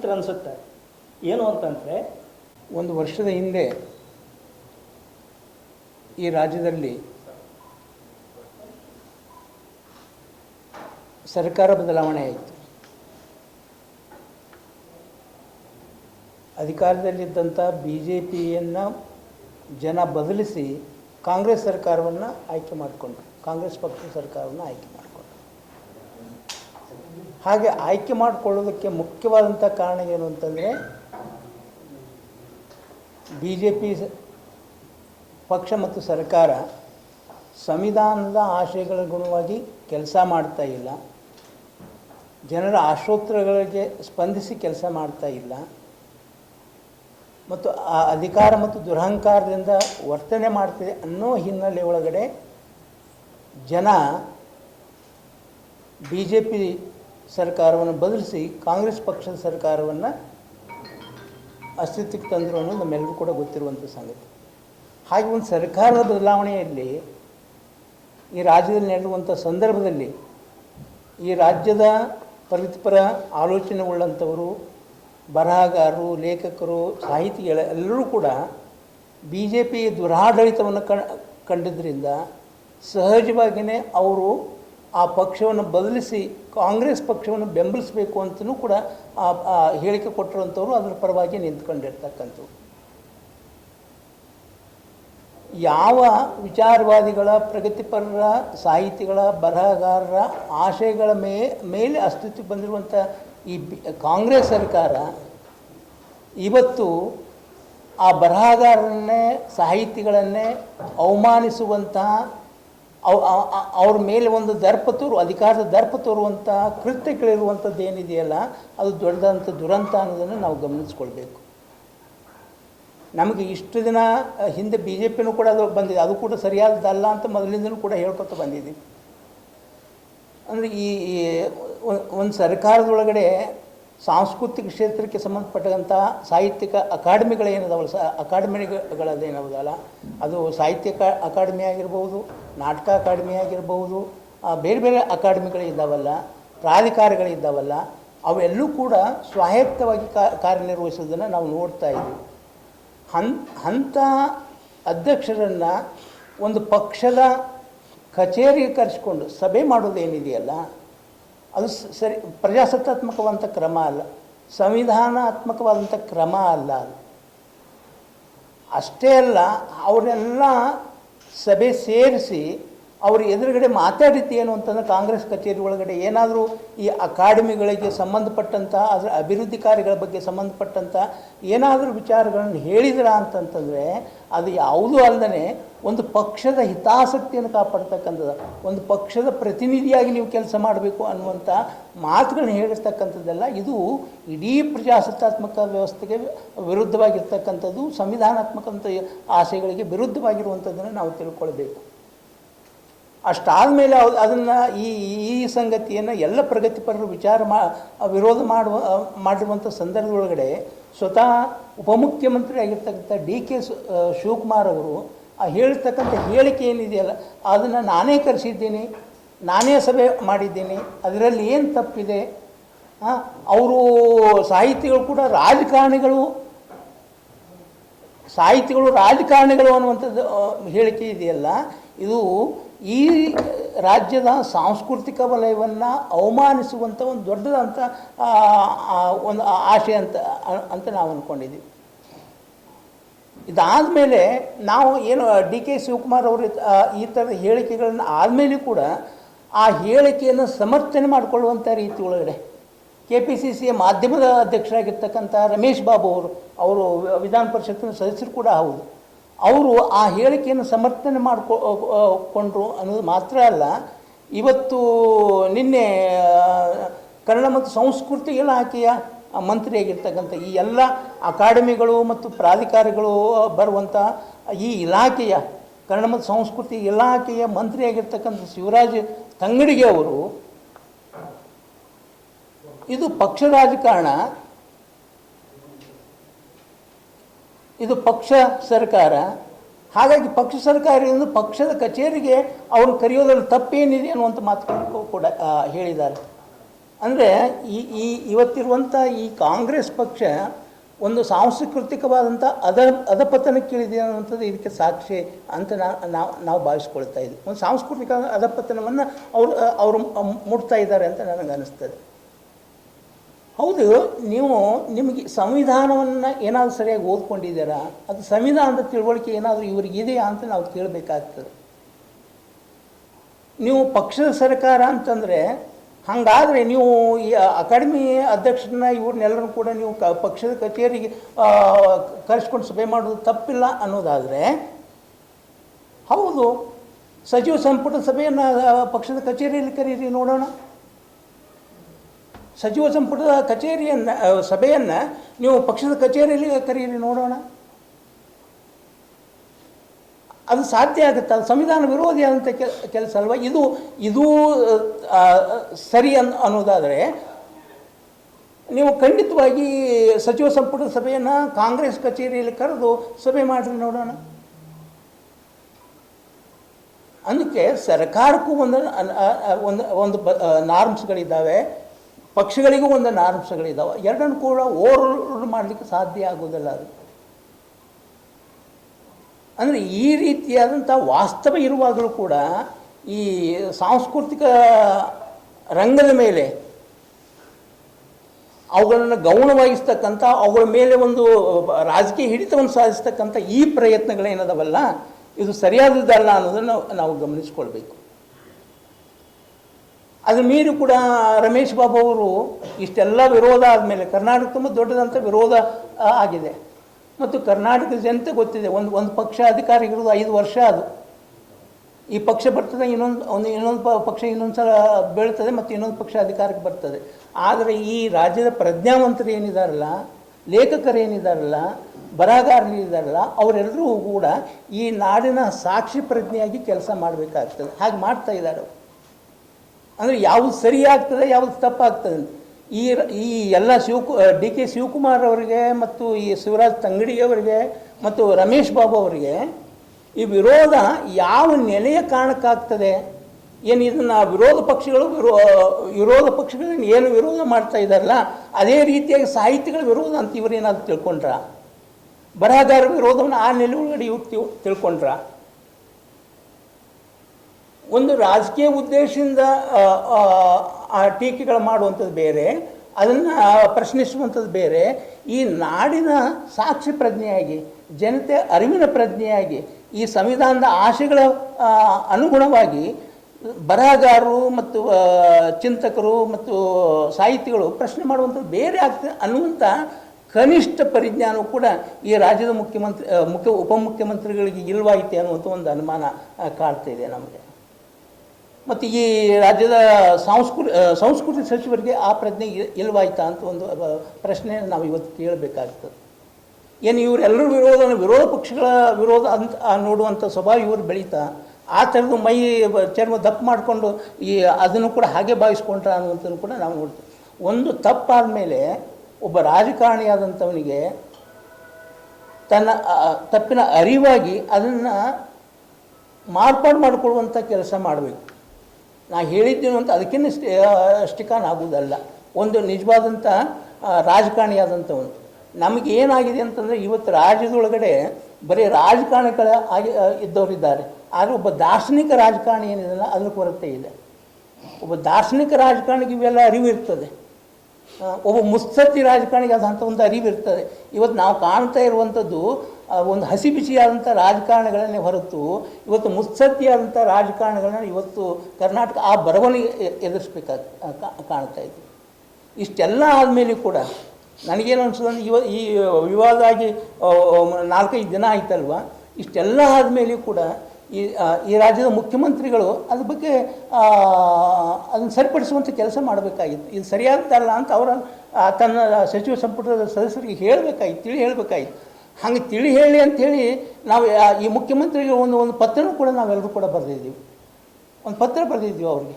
ವಿಚಿತ್ರ ಅನಿಸುತ್ತೆ. ಏನು ಅಂತಂದರೆ, ಒಂದು ವರ್ಷದ ಹಿಂದೆ ಈ ರಾಜ್ಯದಲ್ಲಿ ಸರ್ಕಾರ ಬದಲಾವಣೆ ಆಯಿತು. ಅಧಿಕಾರದಲ್ಲಿದ್ದಂಥ ಬಿ ಜೆ ಪಿಯನ್ನು ಜನ ಬದಲಿಸಿ ಕಾಂಗ್ರೆಸ್ ಸರ್ಕಾರವನ್ನು ಆಯ್ಕೆ ಮಾಡಿಕೊಂಡ್ರು. ಕಾಂಗ್ರೆಸ್ ಪಕ್ಷದ ಸರ್ಕಾರವನ್ನು ಆಯ್ಕೆ ಮಾಡಿಕೊಂಡ್ರು. ಹಾಗೆ ಆಯ್ಕೆ ಮಾಡಿಕೊಳ್ಳೋದಕ್ಕೆ ಮುಖ್ಯವಾದಂಥ ಕಾರಣ ಏನು ಅಂತಂದರೆ ಬಿ ಜೆ ಪಿ ಪಕ್ಷ ಮತ್ತು ಸರ್ಕಾರ ಸಂವಿಧಾನದ ಆಶಯಗಳ ಗುಣವಾಗಿ ಕೆಲಸ ಮಾಡ್ತಾ ಇಲ್ಲ. ಜನರ ಆಶೋತ್ತರಗಳಿಗೆ ಸ್ಪಂದಿಸಿ ಕೆಲಸ ಮಾಡ್ತಾ ಇಲ್ಲ. ಮತ್ತು ಆ ಅಧಿಕಾರ ಮತ್ತು ದುರಹಂಕಾರದಿಂದ ವರ್ತನೆ ಮಾಡ್ತಿದೆ ಅನ್ನೋ ಹಿನ್ನೆಲೆ ಒಳಗಡೆ ಜನ ಬಿ ಜೆ ಪಿ ಸರ್ಕಾರವನ್ನು ಬದಲಿಸಿ ಕಾಂಗ್ರೆಸ್ ಪಕ್ಷದ ಸರ್ಕಾರವನ್ನು ಅಸ್ತಿತ್ವಕ್ಕೆ ತಂದರು ಅನ್ನೋದು ನಮ್ಮೆಲ್ಲರೂ ಕೂಡ ಗೊತ್ತಿರುವಂಥ ಸಂಗತಿ. ಹಾಗೆ ಒಂದು ಸರ್ಕಾರದ ಬದಲಾವಣೆಯಲ್ಲಿ ಈ ರಾಜ್ಯದಲ್ಲಿ ನಡೆಯುವಂಥ ಸಂದರ್ಭದಲ್ಲಿ ಈ ರಾಜ್ಯದ ಪವೃತ್ತಿಪರ ಆಲೋಚನೆ ಉಳ್ಳಂಥವರು, ಬರಹಗಾರರು, ಲೇಖಕರು, ಸಾಹಿತಿಗಳ ಎಲ್ಲರೂ ಕೂಡ ಬಿ ಜೆ ಪಿ ದುರಾಡಳಿತವನ್ನು ಕಂಡಿದ್ದರಿಂದ ಸಹಜವಾಗಿಯೇ ಅವರು ಆ ಪಕ್ಷವನ್ನು ಬದಲಿಸಿ ಕಾಂಗ್ರೆಸ್ ಪಕ್ಷವನ್ನು ಬೆಂಬಲಿಸಬೇಕು ಅಂತಲೂ ಕೂಡ ಆ ಹೇಳಿಕೆ ಕೊಟ್ಟಿರುವಂಥವ್ರು ಅದರ ಪರವಾಗಿ ನಿಂತ್ಕೊಂಡಿರ್ತಕ್ಕಂಥವ್ರು. ಯಾವ ವಿಚಾರವಾದಿಗಳ, ಪ್ರಗತಿಪರರ, ಸಾಹಿತಿಗಳ, ಬರಹಗಾರರ ಆಶಯಗಳ ಮೇ, ಮೇಲೆ ಅಸ್ತಿತ್ವಕ್ಕೆ ಬಂದಿರುವಂಥ ಈ ಕಾಂಗ್ರೆಸ್ ಸರ್ಕಾರ ಇವತ್ತು ಆ ಬರಹಗಾರರನ್ನೇ, ಸಾಹಿತಿಗಳನ್ನೇ ಅವಮಾನಿಸುವಂತಹ ಅವ್- ಅವ್- ಅವ್- ಅವ್ರ ಮೇಲೆ ಒಂದು ದರ್ಪ ತೋರು, ಅಧಿಕಾರದ ದರ್ಪ ತೋರುವಂಥ ಕೃತ್ಯಗಳಿರುವಂಥದ್ದು ಏನಿದೆಯಲ್ಲ, ಅದು ದೊಡ್ಡದಂಥ ದುರಂತ ಅನ್ನೋದನ್ನು ನಾವು ಗಮನಿಸ್ಕೊಳ್ಬೇಕು. ನಮಗೆ ಇಷ್ಟು ದಿನ ಹಿಂದೆ ಬಿ ಜೆ ಪಿನೂ ಕೂಡ ಅದು ಬಂದಿದೆ. ಅದು ಕೂಡ ಸರಿಯಾದದಲ್ಲ ಅಂತ ಮೊದಲಿಂದಲೂ ಕೂಡ ಹೇಳ್ಕೊತ ಬಂದಿದ್ದೀವಿ ಅಂದರೆ ಈ ಒಂದು ಸರ್ಕಾರದೊಳಗಡೆ ಸಾಂಸ್ಕೃತಿಕ ಕ್ಷೇತ್ರಕ್ಕೆ ಸಂಬಂಧಪಟ್ಟಂತಹ ಸಾಹಿತ್ಯಿಕ ಅಕಾಡೆಮಿಗಳೇನದವಲ್ಲ ಸ ಅಕಾಡೆಮಿಗಳದೇನದಲ್ಲ ಅದು ಸಾಹಿತ್ಯ ಅಕಾ, ಅಕಾಡೆಮಿ ಆಗಿರ್ಬೋದು, ನಾಟಕ ಅಕಾಡೆಮಿ ಆಗಿರ್ಬೋದು ಬೇರೆ ಬೇರೆ ಅಕಾಡೆಮಿಗಳಿದ್ದಾವಲ್ಲ ಪ್ರಾಧಿಕಾರಗಳಿದ್ದಾವಲ್ಲ ಅವೆಲ್ಲೂ ಕೂಡ ಸ್ವಾಯತ್ತವಾಗಿ ಕಾರ್ಯನಿರ್ವಹಿಸೋದನ್ನು ನಾವು ನೋಡ್ತಾ ಇದ್ದೀವಿ. ಹನ್ ಅಂಥ ಅಧ್ಯಕ್ಷರನ್ನು ಒಂದು ಪಕ್ಷದ ಕಚೇರಿಗೆ ಕರೆಸ್ಕೊಂಡು ಸಭೆ ಮಾಡೋದೇನಿದೆಯಲ್ಲ ಅದು ಸರಿ ಪ್ರಜಾಸತ್ತಾತ್ಮಕವಾದಂಥ ಕ್ರಮ ಅಲ್ಲ. ಸಂವಿಧಾನಾತ್ಮಕವಾದಂಥ ಕ್ರಮ ಅಲ್ಲ ಅದು. ಅಷ್ಟೇ ಅಲ್ಲ ಅವರೆಲ್ಲ ಸಭೆ ಸೇರಿಸಿ ಅವ್ರ ಎದುರುಗಡೆ ಮಾತಾಡಿದ್ದೇನು ಅಂತಂದ್ರೆ ಕಾಂಗ್ರೆಸ್ ಕಚೇರಿ ಒಳಗಡೆ ಏನಾದರೂ ಈ ಅಕಾಡೆಮಿಗಳಿಗೆ ಸಂಬಂಧಪಟ್ಟಂಥ ಅದರ ಅಭಿವೃದ್ಧಿ ಕಾರ್ಯಗಳ ಬಗ್ಗೆ ಸಂಬಂಧಪಟ್ಟಂಥ ಏನಾದರೂ ವಿಚಾರಗಳನ್ನು ಹೇಳಿದ್ರ ಅಂತಂತಂದರೆ ಅದು ಯಾವುದೂ ಅಲ್ಲದೆ ಒಂದು ಪಕ್ಷದ ಹಿತಾಸಕ್ತಿಯನ್ನು ಕಾಪಾಡ್ತಕ್ಕಂಥದ್ದು. ಒಂದು ಪಕ್ಷದ ಪ್ರತಿನಿಧಿಯಾಗಿ ನೀವು ಕೆಲಸ ಮಾಡಬೇಕು ಅನ್ನುವಂಥ ಮಾತುಗಳನ್ನ ಹೇಳಿರ್ತಕ್ಕಂಥದ್ದೆಲ್ಲ, ಇದು ಇಡೀ ಪ್ರಜಾಸತ್ತಾತ್ಮಕ ವ್ಯವಸ್ಥೆಗೆ ವಿರುದ್ಧವಾಗಿರ್ತಕ್ಕಂಥದ್ದು, ಸಂವಿಧಾನಾತ್ಮಕ ಆಶಯಗಳಿಗೆ ವಿರುದ್ಧವಾಗಿರುವಂಥದ್ದನ್ನು ನಾವು ತಿಳ್ಕೊಳ್ಬೇಕು. ಅಷ್ಟಾದಮೇಲೆ ಅವ್ ಅದನ್ನು ಈ ಈ ಸಂಗತಿಯನ್ನು ಎಲ್ಲ ಪ್ರಗತಿಪರರು ವಿಚಾರ ಮಾ, ವಿರೋಧ ಮಾಡುವ ಮಾಡಿರುವಂಥ ಸಂದರ್ಭದೊಳಗಡೆ ಸ್ವತಃ ಉಪಮುಖ್ಯಮಂತ್ರಿ ಆಗಿರ್ತಕ್ಕಂಥ ಡಿ ಕೆ ಶಿವಕುಮಾರ್ ಅವರು ಆ ಹೇಳ್ತಕ್ಕಂಥ ಹೇಳಿಕೆ ಏನಿದೆಯಲ್ಲ, ಅದನ್ನು ನಾನೇ ಕರೆಸಿದ್ದೀನಿ, ನಾನೇ ಸಭೆ ಮಾಡಿದ್ದೀನಿ, ಅದರಲ್ಲಿ ಏನು ತಪ್ಪಿದೆ? ಅವರು ಸಾಹಿತಿಗಳು ಕೂಡ ರಾಜಕಾರಣಿಗಳು, ಸಾಹಿತಿಗಳು ರಾಜಕಾರಣಿಗಳು ಅನ್ನುವಂಥದ್ದು ಹೇಳಿಕೆ ಇದೆಯಲ್ಲ, ಇದು ಈ ರಾಜ್ಯದ ಸಾಂಸ್ಕೃತಿಕ ವಲಯವನ್ನು ಅವಮಾನಿಸುವಂಥ ಒಂದು ದೊಡ್ಡದಂಥ ಒಂದು ಆಶಯ ಅಂತ ಅಂತ ನಾವು ಅಂದ್ಕೊಂಡಿದ್ದೀವಿ ಇದಾದಮೇಲೆ ನಾವು ಏನು, ಡಿ ಕೆ ಶಿವಕುಮಾರ್ ಅವರು ಈ ಥರದ ಹೇಳಿಕೆಗಳನ್ನು ಆದಮೇಲೆ ಕೂಡ ಆ ಹೇಳಿಕೆಯನ್ನು ಸಮರ್ಥನೆ ಮಾಡಿಕೊಳ್ಳುವಂಥ ರೀತಿ ಒಳಗಡೆ ಕೆ ಪಿ ಸಿ ಸಿಯ ಮಾಧ್ಯಮದ ಅಧ್ಯಕ್ಷರಾಗಿರ್ತಕ್ಕಂಥ ರಮೇಶ್ ಬಾಬು ಅವರು ಅವರು ವಿಧಾನ ಪರಿಷತ್ತಿನ ಸದಸ್ಯರು ಕೂಡ ಹೌದು. ಅವರು ಆ ಹೇಳಿಕೆಯನ್ನು ಸಮರ್ಥನೆ ಮಾಡ್ಕೊ ಅನ್ನೋದು ಮಾತ್ರ ಅಲ್ಲ, ಇವತ್ತು ನಿನ್ನೆ ಕನ್ನಡ ಮತ್ತು ಸಂಸ್ಕೃತಿ ಇಲಾಖೆಯ ಮಂತ್ರಿಯಾಗಿರ್ತಕ್ಕಂಥ ಈ ಎಲ್ಲ ಅಕಾಡೆಮಿಗಳು ಮತ್ತು ಪ್ರಾಧಿಕಾರಗಳು ಬರುವಂಥ ಈ ಇಲಾಖೆಯ, ಕನ್ನಡ ಮತ್ತು ಸಂಸ್ಕೃತಿ ಇಲಾಖೆಯ ಮಂತ್ರಿಯಾಗಿರ್ತಕ್ಕಂಥ ಶಿವರಾಜ್ ತಂಗಡಿಗೆ ಅವರು, ಇದು ಪಕ್ಷ ರಾಜಕಾರಣ ಇದು ಪಕ್ಷ ಸರ್ಕಾರ. ಹಾಗಾಗಿ ಪಕ್ಷ ಸರ್ಕಾರದಿಂದ ಪಕ್ಷದ ಕಚೇರಿಗೆ ಅವ್ರನ್ನ ಕರೆಯೋದ್ರಲ್ಲಿ ತಪ್ಪೇನಿದೆ ಅನ್ನುವಂಥ ಮಾತುಗಳು ಕೂಡ ಹೇಳಿದ್ದಾರೆ. ಅಂದರೆ ಈ ಈ ಇವತ್ತಿರುವಂಥ ಈ ಕಾಂಗ್ರೆಸ್ ಪಕ್ಷ ಒಂದು ಸಾಂಸ್ಕೃತಿಕವಾದಂಥ ಅದ ಅಧಪತನಕ್ಕಿಳಿದೆ ಅನ್ನುವಂಥದ್ದು ಇದಕ್ಕೆ ಸಾಕ್ಷಿ ಅಂತ ನಾವು ನಾವು ಭಾವಿಸ್ಕೊಳ್ತಾ ಇದ್ದೀವಿ ಒಂದು ಸಾಂಸ್ಕೃತಿಕ ಅಧಪತನವನ್ನು ಅವರು ಅವರು ಮುಟ್ತಾ ಇದ್ದಾರೆ ಅಂತ ನನಗೆ ಅನಿಸ್ತದೆ ಹೌದು, ನೀವು ನಿಮಗೆ ಸಂವಿಧಾನವನ್ನು ಏನಾದರೂ ಸರಿಯಾಗಿ ಓದ್ಕೊಂಡಿದ್ದೀರಾ? ಅದು ಸಂವಿಧಾನದ ತಿಳುವಳಿಕೆ ಏನಾದರೂ ಇವರಿಗಿದೆಯಾ ಅಂತ ನಾವು ಕೇಳಬೇಕಾಗ್ತದೆ ನೀವು ಪಕ್ಷದ ಸರ್ಕಾರ ಅಂತಂದರೆ, ಹಾಗಾದರೆ ನೀವು ಈ ಅಕಾಡೆಮಿ ಅಧ್ಯಕ್ಷರನ್ನ ಇವ್ರನ್ನೆಲ್ಲರೂ ಕೂಡ ನೀವು ಕ ಪಕ್ಷದ ಕಚೇರಿಗೆ ಕರೆಸ್ಕೊಂಡು ಸಭೆ ಮಾಡೋದು ತಪ್ಪಿಲ್ಲ ಅನ್ನೋದಾದರೆ, ಹೌದು. ಸಚಿವ ಸಂಪುಟ ಸಭೆಯನ್ನು ಪಕ್ಷದ ಕಚೇರಿಯಲ್ಲಿ ಕರೀರಿ ನೋಡೋಣ. ಸಚಿವ ಸಂಪುಟದ ಕಚೇರಿಯನ್ನು ಸಭೆಯನ್ನ ನೀವು ಪಕ್ಷದ ಕಚೇರಿಯಲ್ಲಿ ಕರೆಯಿರಿ ನೋಡೋಣ. ಅದು ಸಾಧ್ಯ ಆಗುತ್ತೆ, ಅದು ಸಂವಿಧಾನ ವಿರೋಧಿ ಆದಂಥ ಕೆಲಸ ಅಲ್ವಾ? ಇದು ಇದು ಸರಿ ಅನ್, ಅನ್ನೋದಾದರೆ ನೀವು ಖಂಡಿತವಾಗಿ ಸಚಿವ ಸಂಪುಟದ ಸಭೆಯನ್ನು ಕಾಂಗ್ರೆಸ್ ಕಚೇರಿಯಲ್ಲಿ ಕರೆದು ಸಭೆ ಮಾಡಿರಿ, ನೋಡೋಣ. ಅದಕ್ಕೆ ಸರ್ಕಾರಕ್ಕೂ ಒಂದು ಒಂದು ಒಂದು ಬ ನಾರ್ಮ್ಸ್ಗಳಿದ್ದಾವೆ ಪಕ್ಷಗಳಿಗೂ ಒಂದು ನಾರಂಶಗಳಿದ್ದಾವೆ ಎರಡನ್ನು ಕೂಡ ಓವರ್ ಮಾಡಲಿಕ್ಕೆ ಸಾಧ್ಯ ಆಗೋದಿಲ್ಲ ಅದು. ಅಂದರೆ ಈ ರೀತಿಯಾದಂಥ ವಾಸ್ತವ ಇರುವಾಗಲೂ ಕೂಡ ಈ ಸಾಂಸ್ಕೃತಿಕ ರಂಗದ ಮೇಲೆ ಅವುಗಳನ್ನು ಗೌಣವಾಗಿಸ್ತಕ್ಕಂಥ, ಅವುಗಳ ಮೇಲೆ ಒಂದು ರಾಜಕೀಯ ಹಿಡಿತವನ್ನು ಸಾಧಿಸ್ತಕ್ಕಂಥ ಈ ಪ್ರಯತ್ನಗಳೇನದವಲ್ಲ, ಇದು ಸರಿಯಾದದ್ದಲ್ಲ ಅನ್ನೋದನ್ನು ನಾವು ಗಮನಿಸ್ಕೊಳ್ಬೇಕು. ಅದು ಮೀರಿ ಕೂಡ ರಮೇಶ್ ಬಾಬು ಅವರು ಇಷ್ಟೆಲ್ಲ ವಿರೋಧ ಆದಮೇಲೆ ಕರ್ನಾಟಕ ತುಂಬ ದೊಡ್ಡದಂಥ ವಿರೋಧ ಆಗಿದೆ. ಮತ್ತು ಕರ್ನಾಟಕದ ಜನತೆ ಗೊತ್ತಿದೆ, ಒಂದು ಒಂದು ಪಕ್ಷ ಅಧಿಕಾರಿಗಿರೋದು ಐದು ವರ್ಷ ಅದು. ಈ ಪಕ್ಷ ಬರ್ತದೆ, ಇನ್ನೊಂದು, ಒಂದು, ಇನ್ನೊಂದು ಪಕ್ಷ ಇನ್ನೊಂದು ಸಲ ಬೀಳ್ತದೆ ಮತ್ತು ಇನ್ನೊಂದು ಪಕ್ಷ ಅಧಿಕಾರಕ್ಕೆ ಬರ್ತದೆ. ಆದರೆ ಈ ರಾಜ್ಯದ ಪ್ರಜ್ಞಾವಂತರು ಏನಿದಾರಲ್ಲ, ಲೇಖಕರು ಏನಿದಾರಲ್ಲ, ಬರಹಗಾರರು ಇದ್ದಾರಲ್ಲ ಅವರೆಲ್ಲರೂ ಕೂಡ ಈ ನಾಡಿನ ಸಾಕ್ಷಿ ಪ್ರಜ್ಞೆಯಾಗಿ ಕೆಲಸ ಮಾಡಬೇಕಾಗ್ತದೆ. ಹಾಗೆ ಮಾಡ್ತಾ ಇದ್ದಾರೆ ಅವ್ರು. ಅಂದರೆ ಯಾವುದು ಸರಿ ಆಗ್ತದೆ ಯಾವುದು ತಪ್ಪಾಗ್ತದೆ ಈ ಈ ಎಲ್ಲ ಶಿವಕು ಡಿ ಕೆ ಶಿವಕುಮಾರ್ ಅವರಿಗೆ ಮತ್ತು ಈ ಶಿವರಾಜ್ ತಂಗಡಿ ಅವರಿಗೆ ಮತ್ತು ರಮೇಶ್ ಬಾಬು ಅವರಿಗೆ ಈ ವಿರೋಧ ಯಾವ ನೆಲೆಯ ಕಾರಣಕ್ಕಾಗ್ತದೆ? ಏನು ಇದನ್ನು ವಿರೋಧ ಪಕ್ಷಗಳು, ವಿರೋ, ವಿರೋಧ ಪಕ್ಷಗಳನ್ನು ಏನು ವಿರೋಧ ಮಾಡ್ತಾ ಇದ್ದಾರಲ್ಲ, ಅದೇ ರೀತಿಯಾಗಿ ಸಾಹಿತ್ಯಗಳ ವಿರೋಧ ಅಂತ ಇವರೇನಾದ್ರು ತಿಳ್ಕೊಂಡ್ರ? ಬರಹಗಾರ ವಿರೋಧವನ್ನು ಆ ನೆಲೆ ಒಳಗಡೆ ಇವ್ರು ತಿಳ್- ತಿಳ್ಕೊಂಡ್ರ? ಒಂದು ರಾಜಕೀಯ ಉದ್ದೇಶದಿಂದ ಆ, ಟೀಕೆಗಳು ಮಾಡುವಂಥದ್ದು ಬೇರೆ ಅದನ್ನು ಪ್ರಶ್ನಿಸುವಂಥದ್ದು ಬೇರೆ. ಈ ನಾಡಿನ ಸಾಕ್ಷಿ ಪ್ರಜ್ಞೆಯಾಗಿ ಜನತೆ ಅರಿವಿನ ಪ್ರಜ್ಞೆಯಾಗಿ ಈ ಸಂವಿಧಾನದ ಆಶೆಗಳ ಅನುಗುಣವಾಗಿ ಬರಹಗಾರರು ಮತ್ತು ಚಿಂತಕರು ಮತ್ತು ಸಾಹಿತಿಗಳು ಪ್ರಶ್ನೆ ಮಾಡುವಂಥದ್ದು ಬೇರೆ ಆಗ್ತದೆ ಅನ್ನುವಂಥ ಕನಿಷ್ಠ ಪರಿಜ್ಞಾನವು ಕೂಡ ಈ ರಾಜ್ಯದ ಮುಖ್ಯಮಂತ್ರಿ ಮುಖ್ಯ ಉಪಮುಖ್ಯಮಂತ್ರಿಗಳಿಗೆ ಇಲ್ವಾಯಿತೆ ಅನ್ನುವಂಥ ಒಂದು ಅನುಮಾನ ಆ, ಕಾಡ್ತಾ ಇದೆ ನಮಗೆ. ಮತ್ತು ಈ ರಾಜ್ಯದ ಸಾಂಸ್ಕೃ ಸಂಸ್ಕೃತಿ ಸಚಿವರಿಗೆ ಆ ಪ್ರಜ್ಞೆ ಇಲ್- ಇಲ್ವಾಯ್ತಾ ಅಂತ ಒಂದು ಪ್ರಶ್ನೆ ನಾವು ಇವತ್ತು ಕೇಳಬೇಕಾಗ್ತದೆ. ಏನು ಇವರೆಲ್ಲರೂ ವಿರೋಧ ವಿರೋಧ ಪಕ್ಷಗಳ ವಿರೋಧ ಅಂತ ನೋಡುವಂಥ ಸ್ವಭಾವ ಇವರು ಬೆಳೀತಾ, ಆ ಥರದ್ದು ಮೈ, ಚರ್ಮ ದಪ್ಪ ಮಾಡಿಕೊಂಡು ಈ, ಅದನ್ನು ಕೂಡ ಹಾಗೆ ಭಾವಿಸ್ಕೊಂಡ್ರ ಅನ್ನುವಂಥದ್ದು ಕೂಡ ನಾವು ನೋಡ್ತೀವಿ. ಒಂದು ತಪ್ಪಾದ ಮೇಲೆ ಒಬ್ಬ ರಾಜಕಾರಣಿಯಾದಂಥವನಿಗೆ ತನ್ನ ತಪ್ಪಿನ ಅರಿವಾಗಿ ಅದನ್ನು ಮಾರ್ಪಾಡು ಮಾಡಿಕೊಳ್ಳುವಂಥ ಕೆಲಸ ಮಾಡಬೇಕು. ನಾ ಹೇಳಿದ್ದೇನು ಅಂತ ಅದಕ್ಕಿಂತ ಸ್ಟಿಕಾನ್ ಆಗುವುದಲ್ಲ. ಒಂದು ನಿಜವಾದಂಥ ರಾಜಕಾರಣಿಯಾದಂಥವನು ನಮಗೆ ಏನಾಗಿದೆ ಅಂತಂದರೆ ಇವತ್ತು ರಾಜ್ಯದೊಳಗಡೆ ಬರೀ ರಾಜಕಾರಣಿಗಳ ಆಗಿ ಇದ್ದವರಿದ್ದಾರೆ. ಆದರೆ ಒಬ್ಬ ದಾರ್ಶನಿಕ ರಾಜಕಾರಣಿ ಏನಿದೆಯಲ್ಲ ಅದರ ಕೊರತೆ ಇದೆ. ಒಬ್ಬ ದಾರ್ಶನಿಕ ರಾಜಕಾರಣಿಗೆ ಇವೆಲ್ಲ ಅರಿವಿರ್ತದೆ. ಒಬ್ಬ ಮುತ್ಸದ್ದಿ ರಾಜಕಾರಣಿಗೆ ಅದಂಥ ಒಂದು ಅರಿವಿರ್ತದೆ. ಇವತ್ತು ನಾವು ಕಾಣ್ತಾ ಇರುವಂಥದ್ದು ಒಂದು ಹಸಿ ಬಿಸಿಯಾದಂಥ ರಾಜಕಾರಣಗಳನ್ನೇ ಹೊರತು ಇವತ್ತು ಮುತ್ಸದ್ದಿಯಾದಂಥ ರಾಜಕಾರಣಗಳನ್ನ ಇವತ್ತು ಕರ್ನಾಟಕ ಆ ಬರವಣಿಗೆ ಎದುರಿಸ್ಬೇಕಾಗಿ ಕಾಣ್ತಾ ಇದೆ. ಇಷ್ಟೆಲ್ಲ ಆದಮೇಲೆ ಕೂಡ ನನಗೇನು ಅನಿಸೋದು ಇವ, ಈ ವಿವಾದ ಆಗಿ ನಾಲ್ಕೈದು ದಿನ ಆಯ್ತಲ್ವ? ಇಷ್ಟೆಲ್ಲ ಆದಮೇಲೆ ಕೂಡ ಈ ಈ ರಾಜ್ಯದ ಮುಖ್ಯಮಂತ್ರಿಗಳು ಅದ್ರ ಬಗ್ಗೆ ಅದನ್ನು ಸರಿಪಡಿಸುವಂಥ ಕೆಲಸ ಮಾಡಬೇಕಾಗಿತ್ತು. ಇದು ಸರಿಯಾದಲ್ಲ ಅಂತ ಅವರ ತನ್ನ ಸಚಿವ ಸಂಪುಟದ ಸದಸ್ಯರಿಗೆ ಹೇಳಬೇಕಾಗಿತ್ತು, ತಿಳಿ ಹೇಳಬೇಕಾಗಿತ್ತು. ಹಂಗೆ ತಿಳಿ ಹೇಳಿ ಅಂಥೇಳಿ ನಾವು ಈ ಮುಖ್ಯಮಂತ್ರಿಗೆ ಒಂದು ಒಂದು ಪತ್ರನೂ ಕೂಡ ನಾವೆಲ್ಲರೂ ಕೂಡ ಬರೆದಿದ್ದೀವಿ. ಒಂದು ಪತ್ರ ಬರೆದಿದ್ದೀವಿ ಅವ್ರಿಗೆ.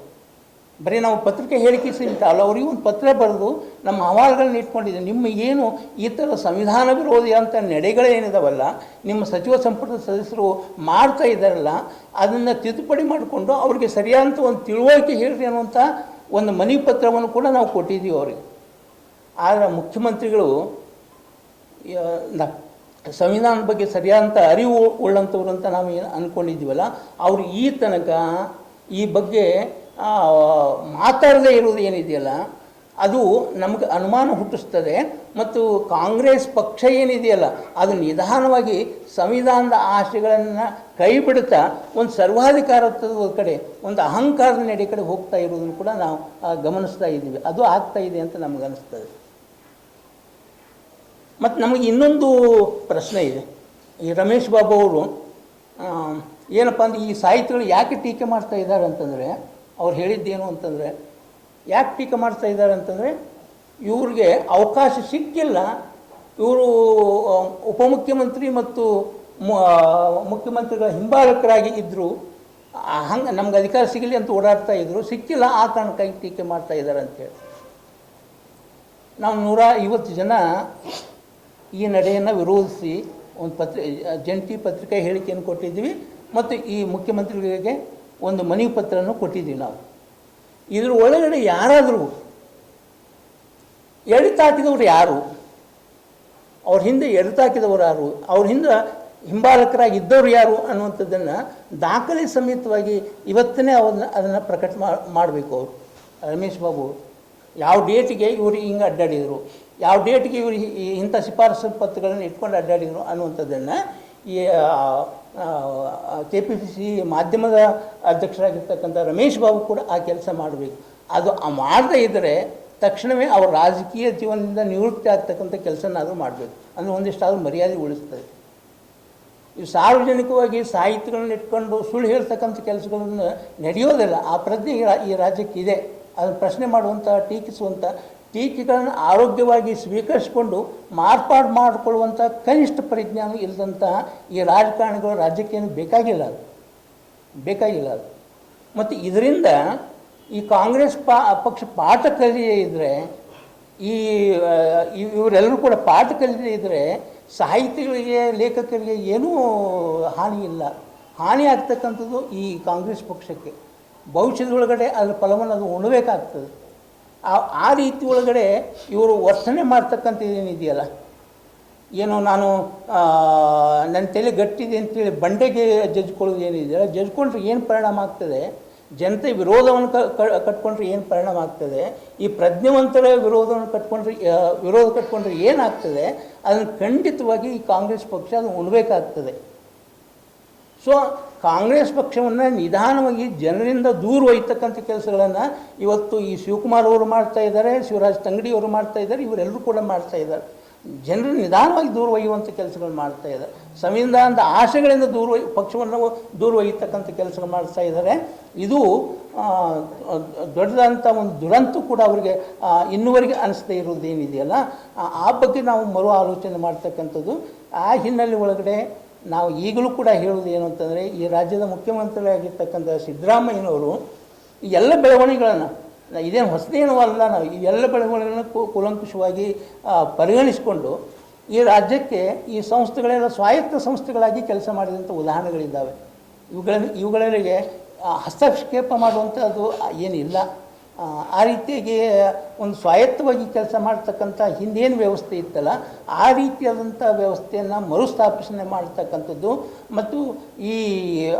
ಬರೀ ನಾವು ಪತ್ರಿಕೆ ಹೇಳಿಕೆ ಸೀಮಿತ ಅಲ್ಲ, ಅವ್ರಿಗೆ ಒಂದು ಪತ್ರ ಬರೆದು ನಮ್ಮ ಅಹವಾಲುಗಳನ್ನ ಇಟ್ಕೊಂಡಿದ್ದೀವಿ ನಿಮ್ಮ ಏನು ಈ ಥರ ಸಂವಿಧಾನ ವಿರೋಧಿ ಅಂತ ನಡೆಗಳೇನಿದಾವಲ್ಲ ನಿಮ್ಮ ಸಚಿವ ಸಂಪುಟದ ಸದಸ್ಯರು ಮಾಡ್ತಾ ಇದ್ದಾರಲ್ಲ, ಅದನ್ನು ತಿದ್ದುಪಡಿ ಮಾಡಿಕೊಂಡು ಅವ್ರಿಗೆ ಸರಿಯಾದಂಥ ಒಂದು ತಿಳುವಳಿಕೆ ಹೇಳ್ರಿ ಅನ್ನುವಂಥ ಒಂದು ಮನಿ ಪತ್ರವನ್ನು ಕೂಡ ನಾವು ಕೊಟ್ಟಿದ್ದೀವಿ ಅವರಿಗೆ. ಆದರೆ ಮುಖ್ಯಮಂತ್ರಿಗಳು ಸಂವಿಧಾನದ ಬಗ್ಗೆ ಸರಿಯಾದಂಥ ಅರಿವು ಉಳ್ಳಂಥವ್ರು ಅಂತ ನಾವು ಏನು ಅಂದ್ಕೊಂಡಿದ್ದೀವಲ್ಲ ಅವರು ಈ ತನಕ ಈ ಬಗ್ಗೆ ಮಾತಾಡದೇ ಇರೋದು ಏನಿದೆಯಲ್ಲ, ಅದು ನಮಗೆ ಅನುಮಾನ ಹುಟ್ಟಿಸ್ತದೆ ಮತ್ತು ಕಾಂಗ್ರೆಸ್ ಪಕ್ಷ ಏನಿದೆಯಲ್ಲ, ಅದು ನಿಧಾನವಾಗಿ ಸಂವಿಧಾನದ ಆಶೆಗಳನ್ನು ಕೈ ಬಿಡುತ್ತಾ ಒಂದು ಸರ್ವಾಧಿಕಾರತ್ವದ ಕಡೆ, ಒಂದು ಅಹಂಕಾರದ ನಡೆ ಕಡೆ ಹೋಗ್ತಾ ಇರೋದನ್ನು ಕೂಡ ನಾವು ಗಮನಿಸ್ತಾ ಇದ್ದೀವಿ. ಅದು ಆಗ್ತಾ ಇದೆ ಅಂತ ನಮಗೆ ಅನಿಸ್ತದೆ. ಮತ್ತು ನಮಗೆ ಇನ್ನೊಂದು ಪ್ರಶ್ನೆ ಇದೆ. ಈ ರಮೇಶ್ ಬಾಬು ಅವರು ಏನಪ್ಪ ಅಂದ್ರೆ ಈ ಸಾಹಿತ್ಯಗಳು ಯಾಕೆ ಟೀಕೆ ಮಾಡ್ತಾ ಇದ್ದಾರೆ ಅಂತಂದರೆ, ಅವ್ರು ಹೇಳಿದ್ದೇನು ಅಂತಂದರೆ, ಯಾಕೆ ಟೀಕೆ ಮಾಡ್ತಾ ಇದ್ದಾರೆ ಅಂತಂದರೆ, ಇವ್ರಿಗೆ ಅವಕಾಶ ಸಿಕ್ಕಿಲ್ಲ. ಇವರು ಉಪಮುಖ್ಯಮಂತ್ರಿ ಮತ್ತು ಮುಖ್ಯಮಂತ್ರಿಗಳ ಹಿಂಬಾಲಕರಾಗಿ ಇದ್ದರು ಹಂಗೆ ನಮ್ಗೆ ಅಧಿಕಾರ ಸಿಗಲಿ ಅಂತ ಓಡಾಡ್ತಾ ಇದ್ದರು ಸಿಕ್ಕಿಲ್ಲ, ಆ ಕಾರಣಕ್ಕಾಗಿ ಟೀಕೆ ಮಾಡ್ತಾ ಇದ್ದಾರೆ ಅಂತೇಳಿ ನಾವು ನೂರ ಐವತ್ತು ಜನ ಈ ನಡೆಯನ್ನು ವಿರೋಧಿಸಿ ಒಂದು ಪತ್ರಿ, ಜಂಟಿ ಪತ್ರಿಕಾ ಹೇಳಿಕೆಯನ್ನು ಕೊಟ್ಟಿದ್ದೀವಿ ಮತ್ತು ಈ ಮುಖ್ಯಮಂತ್ರಿಗಳಿಗೆ ಒಂದು ಮನವಿ ಪತ್ರವನ್ನು ಕೊಟ್ಟಿದ್ದೀವಿ ನಾವು. ಇದ್ರ ಒಳಗಡೆ ಯಾರಾದರೂ ಎಳಿತಾಕಿದವರು ಯಾರು? ಅವ್ರ ಹಿಂದೆ ಎಳಿತಾಕಿದವರು ಯಾರು? ಅವ್ರ ಹಿಂದೆ ಹಿಂಬಾಲಕರಾಗಿ ಇದ್ದವ್ರು ಯಾರು ಅನ್ನುವಂಥದ್ದನ್ನು ದಾಖಲೆ ಸಮೇತವಾಗಿ ಇವತ್ತನೇ ಅವನ್ನ ಅದನ್ನು ಪ್ರಕಟ ಮಾಡಬೇಕು ಅವರು. ರಮೇಶ್ ಬಾಬು. ಯಾವ ಡೇಟಿಗೆ ಇವರು ಹಿಂಗೆ ಅಡ್ಡಾಡಿದರು, ಯಾವ ಡೇಟ್ಗೆ ಇವರು ಇಂಥ ಶಿಫಾರಸು ಪತ್ರಗಳನ್ನು ಇಟ್ಕೊಂಡು ಅಡ್ಡಾಡಿದರು ಅನ್ನುವಂಥದ್ದನ್ನು ಈ ಕೆ ಪಿ ಪಿ ಸಿ ಮಾಧ್ಯಮದ ಅಧ್ಯಕ್ಷರಾಗಿರ್ತಕ್ಕಂಥ ರಮೇಶ್ ಬಾಬು ಕೂಡ ಆ ಕೆಲಸ ಮಾಡಬೇಕು. ಅದು ಆ ಮಾಡದೇ ಇದ್ದರೆ ತಕ್ಷಣವೇ ಅವರ ರಾಜಕೀಯ ಜೀವನದಿಂದ ನಿವೃತ್ತಿ ಆಗ್ತಕ್ಕಂಥ ಕೆಲಸನಾದರೂ ಮಾಡಬೇಕು. ಅಂದರೆ ಒಂದಿಷ್ಟಾದರೂ ಮರ್ಯಾದೆ ಉಳಿಸ್ತದೆ. ಇವು ಸಾರ್ವಜನಿಕವಾಗಿ ಸಾಹಿತ್ಯಗಳನ್ನ ಇಟ್ಕೊಂಡು ಸುಳ್ಳು ಹೇಳ್ತಕ್ಕಂಥ ಕೆಲಸಗಳನ್ನು ನಡೆಯೋದಿಲ್ಲ. ಆ ಪ್ರಜ್ಞೆ ಈ ರಾಜ್ಯಕ್ಕೆ ಇದೆ. ಅದನ್ನು ಪ್ರಶ್ನೆ ಮಾಡುವಂಥ, ಟೀಕಿಸುವಂಥ, ಟೀಕೆಗಳನ್ನು ಆರೋಗ್ಯವಾಗಿ ಸ್ವೀಕರಿಸಿಕೊಂಡು ಮಾರ್ಪಾಡು ಮಾಡಿಕೊಳ್ಳುವಂಥ ಕನಿಷ್ಠ ಪರಿಜ್ಞಾನ ಇಲ್ಲದಂತಹ ಈ ರಾಜಕಾರಣಿಗಳು ರಾಜಕೀಯ ಬೇಕಾಗಿಲ್ಲ ಅದು. ಬೇಕಾಗಿಲ್ಲ ಅದು. ಮತ್ತು ಇದರಿಂದ ಈ ಕಾಂಗ್ರೆಸ್ ಪಾ, ಪಕ್ಷ ಪಾಠ ಕಲಿಯೇ ಇದ್ದರೆ ಈ ಇವರೆಲ್ಲರೂ ಕೂಡ ಪಾಠ ಕಲಿಯದೇ ಇದ್ದರೆ ಸಾಹಿತಿಗಳಿಗೆ, ಲೇಖಕರಿಗೆ ಏನೂ ಹಾನಿ ಇಲ್ಲ. ಹಾನಿ ಆಗ್ತಕ್ಕಂಥದ್ದು ಈ ಕಾಂಗ್ರೆಸ್ ಪಕ್ಷಕ್ಕೆ. ಭವಿಷ್ಯದೊಳಗಡೆ ಅದರ ಫಲವನ್ನು ಅದು ಉಣಬೇಕಾಗ್ತದೆ. ಆ ಆ ರೀತಿ ಒಳಗಡೆ ಇವರು ವರ್ತನೆ ಮಾಡ್ತಕ್ಕಂಥದ್ದು ಏನಿದೆಯಲ್ಲ ಏನು ನಾನು ನನ್ನ ತಲೆ ಗಟ್ಟಿದೆ ಅಂತೇಳಿ ಬಂಡೆಗೆ ಜಜ್ಕೊಳ್ಳೋದು ಏನಿದೆಯಲ್ಲ ಜಜ್ಕೊಂಡ್ರೆ ಏನು ಪರಿಣಾಮ ಆಗ್ತದೆ? ಜನತೆ ವಿರೋಧವನ್ನು ಕಟ್ಕೊಂಡ್ರೆ ಏನು ಪರಿಣಾಮ ಆಗ್ತದೆ? ಈ ಪ್ರಜ್ಞಾವಂತರ ವಿರೋಧವನ್ನು ಕಟ್ಕೊಂಡ್ರೆ ವಿರೋಧ ಕಟ್ಕೊಂಡ್ರೆ ಏನಾಗ್ತದೆ ಅದನ್ನು ಖಂಡಿತವಾಗಿ ಈ ಕಾಂಗ್ರೆಸ್ ಪಕ್ಷ ಅದು ಉಣ್ಬೇಕಾಗ್ತದೆ. ಸೊ ಕಾಂಗ್ರೆಸ್ ಪಕ್ಷವನ್ನು ನಿಧಾನವಾಗಿ ಜನರಿಂದ ದೂರ ಒಯ್ತಕ್ಕಂಥ ಕೆಲಸಗಳನ್ನು ಇವತ್ತು ಈ ಶಿವಕುಮಾರ್ ಅವರು ಮಾಡ್ತಾ ಇದ್ದಾರೆ, ಶಿವರಾಜ್ ತಂಗಡಿ ಅವರು ಮಾಡ್ತಾ ಇದ್ದಾರೆ, ಇವರೆಲ್ಲರೂ ಕೂಡ ಮಾಡ್ತಾ ಇದ್ದಾರೆ. ಜನರು ನಿಧಾನವಾಗಿ ದೂರ ಒಯ್ಯುವಂಥ ಕೆಲಸಗಳು ಮಾಡ್ತಾ ಇದ್ದಾರೆ. ಸಂವಿಧಾನದ ಆಶೆಗಳಿಂದ ದೂರ ಒಯ್, ಪಕ್ಷವನ್ನು ದೂರ ಒಯ್ಯತಕ್ಕಂಥ ಕೆಲಸಗಳು ಮಾಡ್ತಾ ಇದ್ದಾರೆ. ಇದು ದೊಡ್ಡದಂಥ ಒಂದು ದುರಂತ ಕೂಡ ಅವರಿಗೆ ಇನ್ನುವರೆಗೆ ಅನಿಸ್ತಾ ಇರೋದೇನಿದೆಯಲ್ಲ ಆ ಬಗ್ಗೆ ನಾವು ಮರು ಆಲೋಚನೆ ಮಾಡ್ತಕ್ಕಂಥದ್ದು. ಆ ಹಿನ್ನೆಲೆ ಒಳಗಡೆ ನಾವು ಈಗಲೂ ಕೂಡ ಹೇಳೋದು ಏನು ಅಂತಂದರೆ, ಈ ರಾಜ್ಯದ ಮುಖ್ಯಮಂತ್ರಿಯಾಗಿರ್ತಕ್ಕಂಥ ಸಿದ್ದರಾಮಯ್ಯನವರು ಈ ಎಲ್ಲ ಬೆಳವಣಿಗೆಗಳನ್ನು, ಇದೇನು ಹೊಸದೇನೂ ಅಲ್ಲ, ನಾವು ಈ ಎಲ್ಲ ಬೆಳವಣಿಗೆಗಳನ್ನು ಕೂಲಂಕುಷವಾಗಿ ಪರಿಗಣಿಸಿಕೊಂಡು ಈ ರಾಜ್ಯಕ್ಕೆ ಈ ಸಂಸ್ಥೆಗಳೆಲ್ಲ ಸ್ವಾಯತ್ತ ಸಂಸ್ಥೆಗಳಾಗಿ ಕೆಲಸ ಮಾಡಿದಂಥ ಉದಾಹರಣೆಗಳಿದ್ದಾವೆ. ಇವುಗಳ ಇವುಗಳಿಗೆ ಹಸ್ತಕ್ಷೇಪ ಮಾಡುವಂಥದ್ದು ಏನಿಲ್ಲ. ಆ, ರೀತಿಯಾಗಿ ಒಂದು ಸ್ವಾಯತ್ತವಾಗಿ ಕೆಲಸ ಮಾಡ್ತಕ್ಕಂಥ ಹಿಂದೇನು ವ್ಯವಸ್ಥೆ ಇತ್ತಲ್ಲ ಆ ರೀತಿಯಾದಂಥ ವ್ಯವಸ್ಥೆಯನ್ನು ಮರುಸ್ಥಾಪಿಸನೆ ಮಾಡ್ತಕ್ಕಂಥದ್ದು ಮತ್ತು ಈ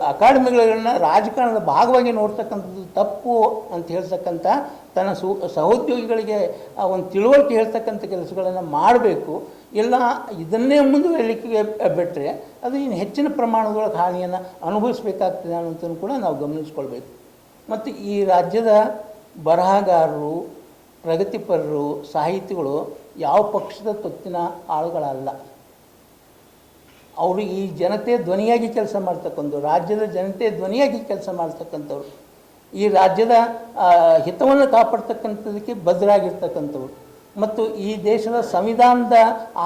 ಅಕಾಡೆಮಿಗಳನ್ನು ರಾಜಕಾರಣದ ಭಾಗವಾಗಿ ನೋಡ್ತಕ್ಕಂಥದ್ದು ತಪ್ಪು ಅಂತ ಹೇಳ್ತಕ್ಕಂಥ ತನ್ನ ಸು ಸಹೋದ್ಯೋಗಿಗಳಿಗೆ ಒಂದು ತಿಳುವಳಿಕೆ ಹೇಳ್ತಕ್ಕಂಥ ಕೆಲಸಗಳನ್ನು ಮಾಡಬೇಕು. ಇಲ್ಲ ಇದನ್ನೇ ಮುಂದುವರಿಲಿಕ್ಕೆ ಬಿಟ್ಟರೆ ಅದು ಇನ್ನು ಹೆಚ್ಚಿನ ಪ್ರಮಾಣದೊಳಗೆ ಹಾನಿಯನ್ನು ಅನುಭವಿಸಬೇಕಾಗ್ತದೆ ಅನ್ನೋದನ್ನು ಕೂಡ ನಾವು ಗಮನಿಸ್ಕೊಳ್ಬೇಕು. ಮತ್ತು ಈ ರಾಜ್ಯದ ಬರಹಗಾರರು, ಪ್ರಗತಿಪರರು, ಸಾಹಿತಿಗಳು ಯಾವ ಪಕ್ಷದ ತೊತ್ತಿನ ಆಳುಗಳಲ್ಲ. ಅವರು ಈ ಜನತೆ ಧ್ವನಿಯಾಗಿ ಕೆಲಸ ಮಾಡ್ತಕ್ಕಂಥವ್ರು, ರಾಜ್ಯದ ಜನತೆ ಧ್ವನಿಯಾಗಿ ಕೆಲಸ ಮಾಡ್ತಕ್ಕಂಥವ್ರು, ಈ ರಾಜ್ಯದ ಹಿತವನ್ನು ಕಾಪಾಡ್ತಕ್ಕಂಥದಕ್ಕೆ ಬದ್ಧರಾಗಿರ್ತಕ್ಕಂಥವ್ರು ಮತ್ತು ಈ ದೇಶದ ಸಂವಿಧಾನದ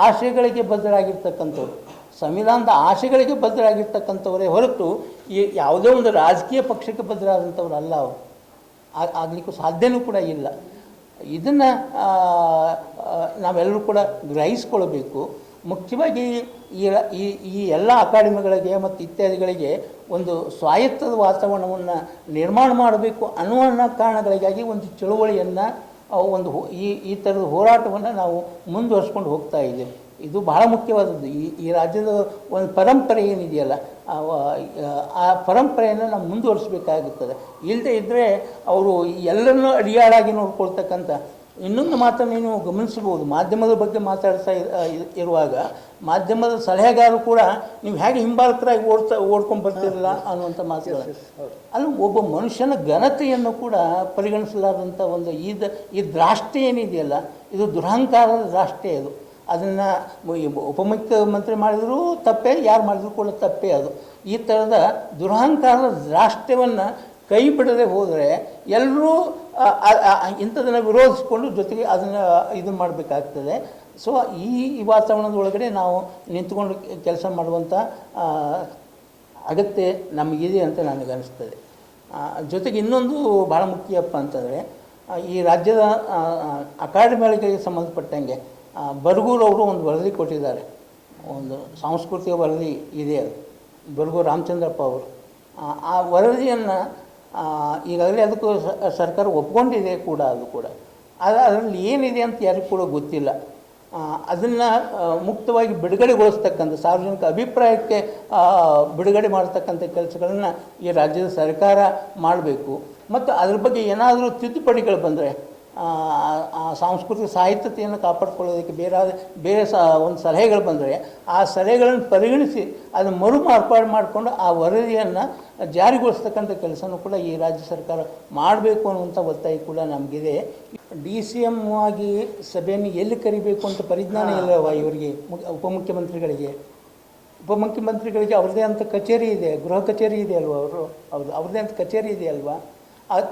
ಆಶಯಗಳಿಗೆ ಬದ್ಧರಾಗಿರ್ತಕ್ಕಂಥವ್ರು. ಸಂವಿಧಾನದ ಆಶೆಗಳಿಗೆ ಬದ್ಧರಾಗಿರ್ತಕ್ಕಂಥವರೇ ಹೊರತು ಈ ಯಾವುದೇ ಒಂದು ರಾಜಕೀಯ ಪಕ್ಷಕ್ಕೆ ಬದ್ಧರಾದಂಥವ್ರು ಅಲ್ಲ ಅವರು. ಆಗ್ಲಿಕ್ಕೂ ಸಾಧ್ಯವೂ ಕೂಡ ಇಲ್ಲ. ಇದನ್ನು ನಾವೆಲ್ಲರೂ ಕೂಡ ಗ್ರಹಿಸ್ಕೊಳ್ಬೇಕು. ಮುಖ್ಯವಾಗಿ ಈ ಈ ಎಲ್ಲ ಅಕಾಡೆಮಿಗಳಿಗೆ ಮತ್ತು ಇತ್ಯಾದಿಗಳಿಗೆ ಒಂದು ಸ್ವಾಯತ್ತದ ವಾತಾವರಣವನ್ನು ನಿರ್ಮಾಣ ಮಾಡಬೇಕು ಅನ್ನುವ ಕಾರಣಗಳಿಗಾಗಿ ಒಂದು ಚಳುವಳಿಯನ್ನು ಒಂದು ಈ ಈ ಥರದ ಹೋರಾಟವನ್ನು ನಾವು ಮುಂದುವರಿಸ್ಕೊಂಡು ಹೋಗ್ತಾ ಇದ್ದೇವೆ. ಇದು ಬಹಳ ಮುಖ್ಯವಾದದ್ದು. ಈ ಈ ರಾಜ್ಯದ ಒಂದು ಪರಂಪರೆ ಏನಿದೆಯಲ್ಲ ಆ ಪರಂಪರೆಯನ್ನು ನಾವು ಮುಂದುವರಿಸಬೇಕಾಗುತ್ತದೆ. ಇಲ್ಲದೆ ಇದ್ದರೆ ಅವರು ಎಲ್ಲರನ್ನೂ ಅಡಿಯಾಳಾಗಿ ನೋಡ್ಕೊಳ್ತಕ್ಕಂಥ ಇನ್ನೊಂದು ಮಾತನ್ನು ನೀವು ಗಮನಿಸಬಹುದು. ಮಾಧ್ಯಮದ ಬಗ್ಗೆ ಮಾತಾಡ್ತಾ ಇರುವಾಗ ಮಾಧ್ಯಮದ ಸಲಹೆಗಾರರು ಕೂಡ ನೀವು ಹೇಗೆ ಹಿಂಬಾಲಕರಾಗಿ ಓಡ್ತಾ ಓಡ್ಕೊಂಡು ಬರ್ತಿರಲ್ಲ ಅನ್ನುವಂಥ ಮಾತುಗಳು. ಅಲ್ಲಿ ಒಬ್ಬ ಮನುಷ್ಯನ ಘನತೆಯನ್ನು ಕೂಡ ಪರಿಗಣಿಸಲಾದಂಥ ಒಂದು ಈ ದ ಈ ಏನಿದೆಯಲ್ಲ ಇದು ದುರಹಂಕಾರದ ದ್ರಾಷ್ಟ್ಯ ಇದು ಅದನ್ನು ಉಪಮುಖ್ಯಮಂತ್ರಿ ಮಾಡಿದರೂ ತಪ್ಪೇ, ಯಾರು ಮಾಡಿದ್ರು ಕೂಡ ತಪ್ಪೇ ಅದು. ಈ ಥರದ ದುರಹಂಕಾರದ ರಾಷ್ಟ್ರವನ್ನು ಕೈ ಬಿಡದೆ ಹೋದರೆ ಎಲ್ಲರೂ ಇಂಥದನ್ನು ವಿರೋಧಿಸ್ಕೊಂಡು ಜೊತೆಗೆ ಅದನ್ನು, ಇದು ಮಾಡಬೇಕಾಗ್ತದೆ. ಸೊ ಈ ವಾತಾವರಣದ ಒಳಗಡೆ ನಾವು ನಿಂತ್ಕೊಂಡು ಕೆಲಸ ಮಾಡುವಂಥ ಅಗತ್ಯ ನಮಗಿದೆ ಅಂತ ನನಗೆ ಅನಿಸ್ತದೆ. ಜೊತೆಗೆ ಇನ್ನೊಂದು ಭಾಳ ಮುಖ್ಯಪ್ಪ ಅಂತಂದರೆ ಈ ರಾಜ್ಯದ ಅಕಾಡೆಮಿಗಳಿಗೆ ಸಂಬಂಧಪಟ್ಟಂಗೆ ಆ, ಬರಗೂರು ಅವರು ಒಂದು ವರದಿ ಕೊಟ್ಟಿದ್ದಾರೆ. ಒಂದು ಸಾಂಸ್ಕೃತಿಕ ವರದಿ ಇದೆ ಅದು. ಬರಗೂರು ರಾಮಚಂದ್ರಪ್ಪ ಅವರು. ಆ, ವರದಿಯನ್ನು ಈಗಾಗಲೇ ಅದಕ್ಕೂ ಸರ್ಕಾರ ಒಪ್ಕೊಂಡಿದೆ ಕೂಡ ಅದು ಕೂಡ. ಅದು ಅದರಲ್ಲಿ ಏನಿದೆ ಅಂತ ಯಾರಿಗೂ ಕೂಡ ಗೊತ್ತಿಲ್ಲ. ಅದನ್ನು ಮುಕ್ತವಾಗಿ ಬಿಡುಗಡೆಗೊಳಿಸ್ತಕ್ಕಂಥ ಸಾರ್ವಜನಿಕ ಅಭಿಪ್ರಾಯಕ್ಕೆ ಬಿಡುಗಡೆ ಮಾಡ್ತಕ್ಕಂಥ ಕೆಲಸಗಳನ್ನು ಈ ರಾಜ್ಯದ ಸರ್ಕಾರ ಮಾಡಬೇಕು. ಮತ್ತು ಅದ್ರ ಬಗ್ಗೆ ಏನಾದರೂ ತಿದ್ದುಪಡಿಗಳು ಬಂದರೆ ಆ ಸಾಂಸ್ಕೃತಿಕ ಸಾಹಿತ್ಯತೆಯನ್ನು ಕಾಪಾಡಿಕೊಳ್ಳೋದಕ್ಕೆ ಬೇರೆ ಬೇರೆ ಸ ಒಂದು ಸಲಹೆಗಳು ಬಂದರೆ ಆ ಸಲಹೆಗಳನ್ನು ಪರಿಗಣಿಸಿ ಅದನ್ನು ಮರು ಮಾರ್ಪಾಡು ಮಾಡಿಕೊಂಡು ಆ ವರದಿಯನ್ನು ಜಾರಿಗೊಳಿಸ್ತಕ್ಕಂಥ ಕೆಲಸನೂ ಕೂಡ ಈ ರಾಜ್ಯ ಸರ್ಕಾರ ಮಾಡಬೇಕು ಅನ್ನುವಂಥ ಒತ್ತಾಯ ಕೂಡ ನಮಗಿದೆ. ಡಿ ಸಿ ಎಂ ಆಗಿ ಸಭೆಯನ್ನು ಎಲ್ಲಿ ಕರಿಬೇಕು ಅಂತ ಪರಿಜ್ಞಾನ ಇಲ್ಲವ ಇವರಿಗೆ ಉಪಮುಖ್ಯಮಂತ್ರಿಗಳಿಗೆ? ಉಪಮುಖ್ಯಮಂತ್ರಿಗಳಿಗೆ ಅವ್ರದ್ದೇ ಅಂತ ಕಚೇರಿ ಇದೆ ಗೃಹ ಕಚೇರಿ ಇದೆ ಅಲ್ವಾ ಅವರು? ಅವ್ರದ್ದು ಅವ್ರದ್ದೇ ಅಂತ ಕಚೇರಿ ಇದೆ ಅಲ್ವಾ?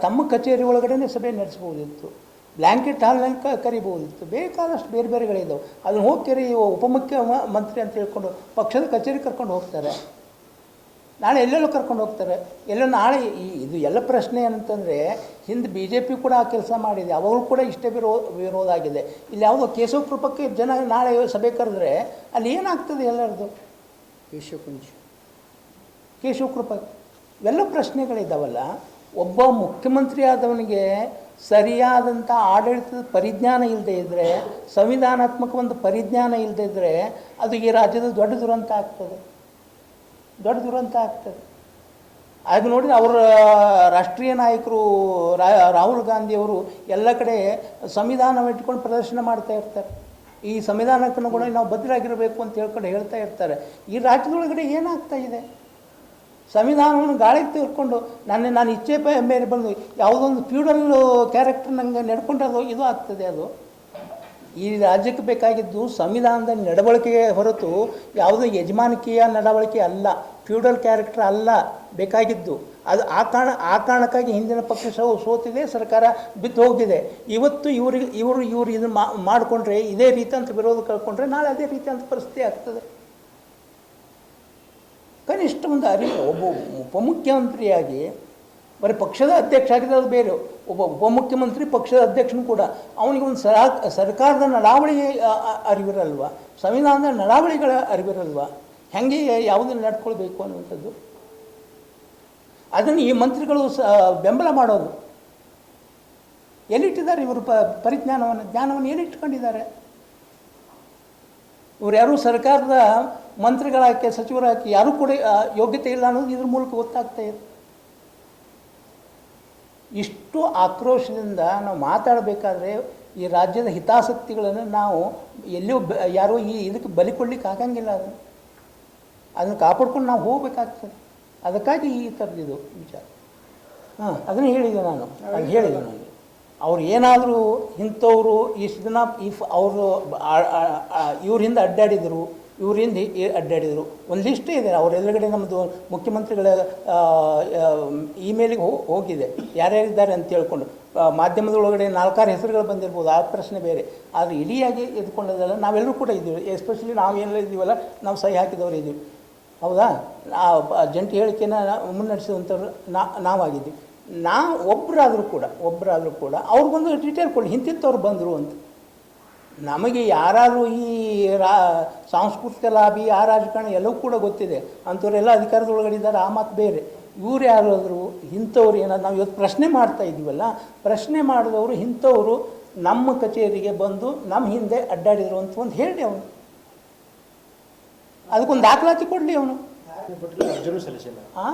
ತಮ್ಮ ಕಚೇರಿ ಒಳಗಡೆ ಸಭೆ ನಡೆಸ್ಬೋದಿತ್ತು ಬ್ಲ್ಯಾಂಕೆಟ್ ಹಾಲ್ನಲ್ಲಿ ಕ ಕರಿಬೋದಿತ್ತು ಬೇಕಾದಷ್ಟು ಬೇರೆ ಬೇರೆಗಳಿದ್ದಾವೆ ಅದನ್ನು ಹೋಗಿ ಕರಿ ಉಪಮುಖ್ಯ ಮಂತ್ರಿ ಅಂತ ಹೇಳ್ಕೊಂಡು ಪಕ್ಷದ ಕಚೇರಿ ಕರ್ಕೊಂಡು ಹೋಗ್ತಾರೆ. ನಾಳೆ ಎಲ್ಲೆಲ್ಲೋ ಕರ್ಕೊಂಡು ಹೋಗ್ತಾರೆ. ಎಲ್ಲೋ ನಾಳೆ ಈ ಇದು ಎಲ್ಲ ಪ್ರಶ್ನೆ ಏನಂತಂದರೆ ಹಿಂದೆ ಬಿ ಜೆ ಪಿ ಕೂಡ ಆ ಕೆಲಸ ಮಾಡಿದೆ. ಅವಾಗಲೂ ಕೂಡ ಇಷ್ಟೇ ವಿರೋ ವಿರೋಧ ಆಗಿದೆ ಇಲ್ಲಿ ಯಾವುದೋ ಕೇಶವ ಕೃಪಕ್ಕೆ ಜನ ನಾಳೆ ಸಭೆ ಕರೆದ್ರೆ ಅಲ್ಲಿ ಏನಾಗ್ತದೆ ಎಲ್ಲರದು ವಿಶ್ವಕುಂಜ್ ಕೇಶವ ಕೃಪ. ಇವೆಲ್ಲ ಪ್ರಶ್ನೆಗಳಿದ್ದಾವಲ್ಲ ಒಬ್ಬ ಮುಖ್ಯಮಂತ್ರಿ ಆದವನಿಗೆ ಸರಿಯಾದಂಥ ಆಡಳಿತದ ಪರಿಜ್ಞಾನ ಇಲ್ಲದೆ ಇದ್ದರೆ ಸಂವಿಧಾನಾತ್ಮಕ ಒಂದು ಪರಿಜ್ಞಾನ ಇಲ್ಲದೆ ಇದ್ದರೆ ಅದು ಈ ರಾಜ್ಯದ ದೊಡ್ಡ ದುರಂತ ಆಗ್ತದೆ. ದೊಡ್ಡ ದುರಂತ ಆಗ್ತದೆ. ಆಗ ನೋಡಿ ಅವರ ರಾಷ್ಟ್ರೀಯ ನಾಯಕರು ರಾಹುಲ್ ಗಾಂಧಿಯವರು ಎಲ್ಲ ಕಡೆ ಸಂವಿಧಾನ ಇಟ್ಕೊಂಡು ಪ್ರದರ್ಶನ ಮಾಡ್ತಾ ಇರ್ತಾರೆ. ಈ ಸಂವಿಧಾನಕ್ಕೂ ಕೂಡ ನಾವು ಬದ್ಧರಾಗಿರಬೇಕು ಅಂತ ಹೇಳ್ಕೊಂಡು ಹೇಳ್ತಾ ಇರ್ತಾರೆ. ಈ ರಾಜ್ಯದೊಳಗಡೆ ಏನಾಗ್ತಾ ಇದೆ? ಸಂವಿಧಾನವನ್ನು ಗಾಳಿಗೆ ತೆಗೆದುಕೊಂಡು ನನ್ನ, ನಾನು ಇಚ್ಛೆ ಮೇಲೆ ಬಂದು ಯಾವುದೊಂದು ಫ್ಯೂಡಲ್ ಕ್ಯಾರೆಕ್ಟರ್ ನಂಗೆ ನಡ್ಕೊಂಡದು ಇದು ಆಗ್ತದೆ ಅದು. ಈ ರಾಜ್ಯಕ್ಕೆ ಬೇಕಾಗಿದ್ದು ಸಂವಿಧಾನದ ನಡವಳಿಕೆಗೆ ಹೊರತು ಯಾವುದೋ ಯಜಮಾನಿಕೆಯ ನಡವಳಿಕೆ ಅಲ್ಲ, ಫ್ಯೂಡಲ್ ಕ್ಯಾರೆಕ್ಟರ್ ಅಲ್ಲ, ಬೇಕಾಗಿದ್ದು. ಅದು ಆ ಕಾರಣ, ಆ ಕಾರಣಕ್ಕಾಗಿ ಹಿಂದಿನ ಪಕ್ಷ ಸಹ ಸೋತಿದೆ, ಸರ್ಕಾರ ಬಿದ್ದು ಹೋಗಿದೆ. ಇವತ್ತು ಇವರಿಗೆ, ಇವರು ಇವರು ಇದನ್ನು ಮಾಡಿಕೊಂಡ್ರೆ ಇದೇ ರೀತಿ ಅಂತ ವಿರೋಧ ಕಳ್ಕೊಂಡ್ರೆ ನಾಳೆ ಅದೇ ರೀತಿ ಅಂತ ಪರಿಸ್ಥಿತಿ ಆಗ್ತದೆ. ಕನಿಷ್ಠ ಒಂದು ಅರಿವು ಒಬ್ಬ ಉಪಮುಖ್ಯಮಂತ್ರಿಯಾಗಿ, ಬರೀ ಪಕ್ಷದ ಅಧ್ಯಕ್ಷ ಆಗಿದ್ದು ಬೇರೆ, ಒಬ್ಬ ಉಪಮುಖ್ಯಮಂತ್ರಿ ಪಕ್ಷದ ಅಧ್ಯಕ್ಷನು ಕೂಡ, ಅವನಿಗೆ ಒಂದು ಸರಾ, ಸರ್ಕಾರದ ನಡಾವಳಿ ಅರಿವಿರಲ್ವ? ಸಂವಿಧಾನದ ನಡಾವಳಿಗಳ ಅರಿವಿರಲ್ವ? ಹೆಂಗೆ ಯಾವುದನ್ನು ನಡ್ಕೊಳ್ಬೇಕು ಅನ್ನುವಂಥದ್ದು? ಅದನ್ನು ಈ ಮಂತ್ರಿಗಳು ಸ, ಬೆಂಬಲ ಮಾಡೋದು ಎಲ್ಲಿಟ್ಟಿದ್ದಾರೆ ಇವರು ಪ, ಪರಿಜ್ಞಾನವನ್ನು, ಜ್ಞಾನವನ್ನು ಎಲ್ಲಿಟ್ಕೊಂಡಿದ್ದಾರೆ? ಇವ್ರು ಯಾರೂ ಸರ್ಕಾರದ ಮಂತ್ರಿಗಳಾಕಿ ಸಚಿವರಾಕಿ ಯಾರೂ ಕೂಡ ಯೋಗ್ಯತೆ ಇಲ್ಲ ಅನ್ನೋದು ಇದ್ರ ಮೂಲಕ ಗೊತ್ತಾಗ್ತಾ ಇದೆ. ಇಷ್ಟು ಆಕ್ರೋಶದಿಂದ ನಾವು ಮಾತಾಡಬೇಕಾದ್ರೆ ಈ ರಾಜ್ಯದ ಹಿತಾಸಕ್ತಿಗಳನ್ನು ನಾವು ಎಲ್ಲಿಯೂ ಬ, ಯಾರೋ ಈ ಇದಕ್ಕೆ ಬಲಿ ಕೊಡ್ಲಿಕ್ಕೆ ಆಗಂಗಿಲ್ಲ ಅದನ್ನು ಅದನ್ನು ಕಾಪಾಡ್ಕೊಂಡು ನಾವು ಹೋಗಬೇಕಾಗ್ತದೆ. ಅದಕ್ಕಾಗಿ ಈ ಥರದ್ದು ವಿಚಾರ. ಹಾಂ, ಅದನ್ನು ಹೇಳಿದೆ ನಾನು. ಅದು ಹೇಳಿದೆ ನಾನು. ಅವ್ರು ಏನಾದರೂ ಇಂಥವ್ರು ಇಷ್ಟು ದಿನ ಇಫ್ ಅವರು ಇವ್ರ ಹಿಂದೆ ಅಡ್ಡಾಡಿದರು ಇವ್ರ ಹಿಂದೆ ಈ- ಅಡ್ಡಾಡಿದರು. ಒಂದು ಲಿಸ್ಟೇ ಇದೆ, ಅವ್ರ ಎದುರುಗಡೆ ನಮ್ಮದು ಮುಖ್ಯಮಂತ್ರಿಗಳ ಇಮೇಲಿಗೆ ಹೋಗಿದೆ. ಯಾರ್ಯಾರಿದ್ದಾರೆ ಅಂತ ಹೇಳ್ಕೊಂಡು ಮಾಧ್ಯಮದೊಳಗಡೆ ನಾಲ್ಕಾರು ಹೆಸರುಗಳು ಬಂದಿರ್ಬೋದು, ಆ ಪ್ರಶ್ನೆ ಬೇರೆ. ಆದರೆ ಇಡಿಯಾಗಿ ಎದ್ಕೊಂಡಿದ್ದಲ್ಲ ನಾವೆಲ್ಲರೂ ಕೂಡ ಇದ್ದೀವಿ. ಎಸ್ಪೆಷಲಿ ನಾವೇನೆಲ್ಲ ಇದ್ದೀವಲ್ಲ, ನಾವು ಸಹಿ ಹಾಕಿದವರು ಇದ್ದೀವಿ. ಹೌದಾ? ಆ ಜಂಟಿ ಹೇಳಿಕೆನ ಮುನ್ನಡೆಸಿದಂಥವ್ರು ನಾ, ನಾವಾಗಿದ್ದೀವಿ. ನಾ ಒಬ್ಬರಾದರೂ ಕೂಡ ಒಬ್ಬರಾದರೂ ಕೂಡ ಅವ್ರಿಗೊಂದು ಡಿಟೇಲ್ ಕೊಡಿ. ಇಂತಿಂಥವ್ರು ಬಂದರು ಅಂತ. ನಮಗೆ ಯಾರು ಈ ರಾ ಸಾಂಸ್ಕೃತಿಕ ಲಾಭಿ ಆ ರಾಜಕಾರಣ ಎಲ್ಲವೂ ಕೂಡ ಗೊತ್ತಿದೆ. ಅಂಥವರೆಲ್ಲ ಅಧಿಕಾರದೊಳಗಡೆ ಇದ್ದಾರೆ ಆ ಮಾತು ಬೇರೆ. ಇವ್ರು ಯಾರಾದರೂ ಇಂಥವ್ರು ಏನಾದ್ರು ನಾವು ಇವತ್ತು ಪ್ರಶ್ನೆ ಮಾಡ್ತಾ ಇದ್ದೀವಲ್ಲ ಪ್ರಶ್ನೆ ಮಾಡಿದವರು ಇಂಥವರು ನಮ್ಮ ಕಚೇರಿಗೆ ಬಂದು ನಮ್ಮ ಹಿಂದೆ ಅಡ್ಡಾಡಿದ್ರು ಅಂತ ಒಂದು ಹೇಳಿ ಅವನು. ಅದಕ್ಕೊಂದು ದಾಖಲಾತಿ ಕೊಡಲಿ ಅವನು. ಆ?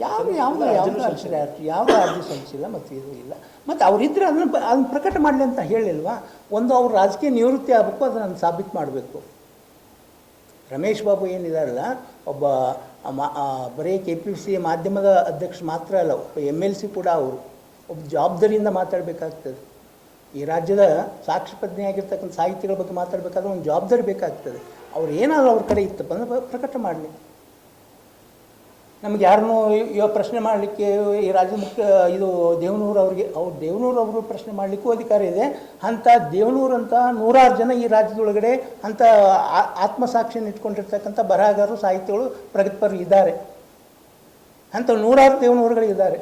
ಯಾರು ಯಾವುದು ಯಾವುದು ಅರ್ಜಿ ಯಾವುದು ಅರ್ಜಿ ಸಲ್ಲಿಸಿಲ್ಲ ಮತ್ತು ಇದು ಇಲ್ಲ. ಮತ್ತು ಅವರಿದ್ದರೆ ಅದನ್ನು ಅದನ್ನು ಪ್ರಕಟ ಮಾಡಲಿ ಅಂತ ಹೇಳಿಲ್ವಾ? ಒಂದು ಅವ್ರ ರಾಜಕೀಯ ನಿವೃತ್ತಿ ಆಗಬೇಕು ಅದನ್ನು ಸಾಬೀತು ಮಾಡಬೇಕು. ರಮೇಶ್ ಬಾಬು ಏನಿದಾರಲ್ಲ ಒಬ್ಬ ಬರೀ ಕೆ ಪಿ ಸಿ ಮಾಧ್ಯಮದ ಅಧ್ಯಕ್ಷ ಮಾತ್ರ ಅಲ್ಲ ಒಬ್ಬ ಎಂ ಎಲ್ ಸಿ ಕೂಡ ಅವರು. ಒಬ್ಬ ಜವಾಬ್ದಾರಿಯಿಂದ ಮಾತಾಡಬೇಕಾಗ್ತದೆ. ಈ ರಾಜ್ಯದ ಸಾಕ್ಷಿ ಪ್ರಜ್ಞೆಯಾಗಿರ್ತಕ್ಕಂಥ ಸಾಹಿತ್ಯಗಳ ಬಗ್ಗೆ ಮಾತಾಡಬೇಕಾದ್ರೆ ಒಂದು ಜವಾಬ್ದಾರಿ ಬೇಕಾಗ್ತದೆ. ಅವ್ರು ಏನಾದರೂ ಅವ್ರ ಕಡೆ ಇತ್ತಪ್ಪ ಅಂದ್ರೆ ಪ್ರಕಟ ಮಾಡಲಿ. ನಮ್ಗೆ ಯಾರನ್ನೂ ಇವಾಗ ಪ್ರಶ್ನೆ ಮಾಡಲಿಕ್ಕೆ ಈ ರಾಜ್ಯದ ಮುಖ್ಯ, ಇದು ದೇವನೂರು ಅವರಿಗೆ, ಅವ್ರು ದೇವನೂರು ಅವರು ಪ್ರಶ್ನೆ ಮಾಡಲಿಕ್ಕೂ ಅಧಿಕಾರ ಇದೆ. ಅಂಥ ದೇವನೂರು ಅಂತ ನೂರಾರು ಜನ ಈ ರಾಜ್ಯದೊಳಗಡೆ ಅಂಥ ಆತ್ಮಸಾಕ್ಷಿಯನ್ನು ಇಟ್ಕೊಂಡಿರ್ತಕ್ಕಂಥ ಬರಹಗಾರರು, ಸಾಹಿತ್ಯಗಳು, ಪ್ರಗತಿಪರರು ಇದ್ದಾರೆ. ಅಂಥ ನೂರಾರು ದೇವನೂರುಗಳಿದ್ದಾರೆ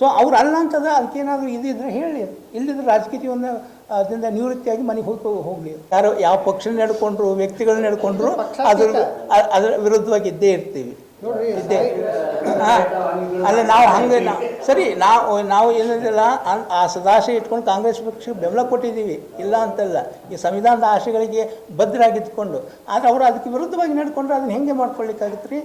ಸೊ ಅವ್ರು ಅಲ್ಲ ಅಂತದ ಅದಕ್ಕೇನಾದರೂ ಇದಿದ್ರೆ ಹೇಳಿ ಇಲ್ಲಿದ್ರೆ ರಾಜಕೀಯ ಜೀವನ ಅದರಿಂದ ನಿವೃತ್ತಿಯಾಗಿ ಮನೆಗೆ ಹೋಗಿ ಹೋಗಲಿ. ಯಾರು ಯಾವ ಪಕ್ಷ ನಡ್ಕೊಂಡ್ರು ವ್ಯಕ್ತಿಗಳನ್ನ ನಡ್ಕೊಂಡ್ರು ಅದ್ರ ಅದರ ವಿರುದ್ಧವಾಗಿ ಇದ್ದೇ ಇರ್ತೀವಿ ಇದ್ದೇ. ಹಾಂ. ಅಲ್ಲ ನಾವು ಹಂಗೆ ನಾವು ಸರಿ ನಾವು ನಾವು ಏನಿಲ್ಲ ಆ ಸದಾಶಯ ಇಟ್ಕೊಂಡು ಕಾಂಗ್ರೆಸ್ ಪಕ್ಷಕ್ಕೆ ಬೆಂಬಲ ಕೊಟ್ಟಿದ್ದೀವಿ. ಇಲ್ಲ ಅಂತಲ್ಲ. ಈ ಸಂವಿಧಾನದ ಆಶೆಗಳಿಗೆ ಬದ್ಧರಾಗಿದ್ಕೊಂಡು. ಆದರೆ ಅವರು ಅದಕ್ಕೆ ವಿರುದ್ಧವಾಗಿ ನಡ್ಕೊಂಡ್ರೆ ಅದನ್ನ ಹೆಂಗೆ ಮಾಡ್ಕೊಳ್ಳಿಕ್ಕಾಗತ್ತೆ ರೀ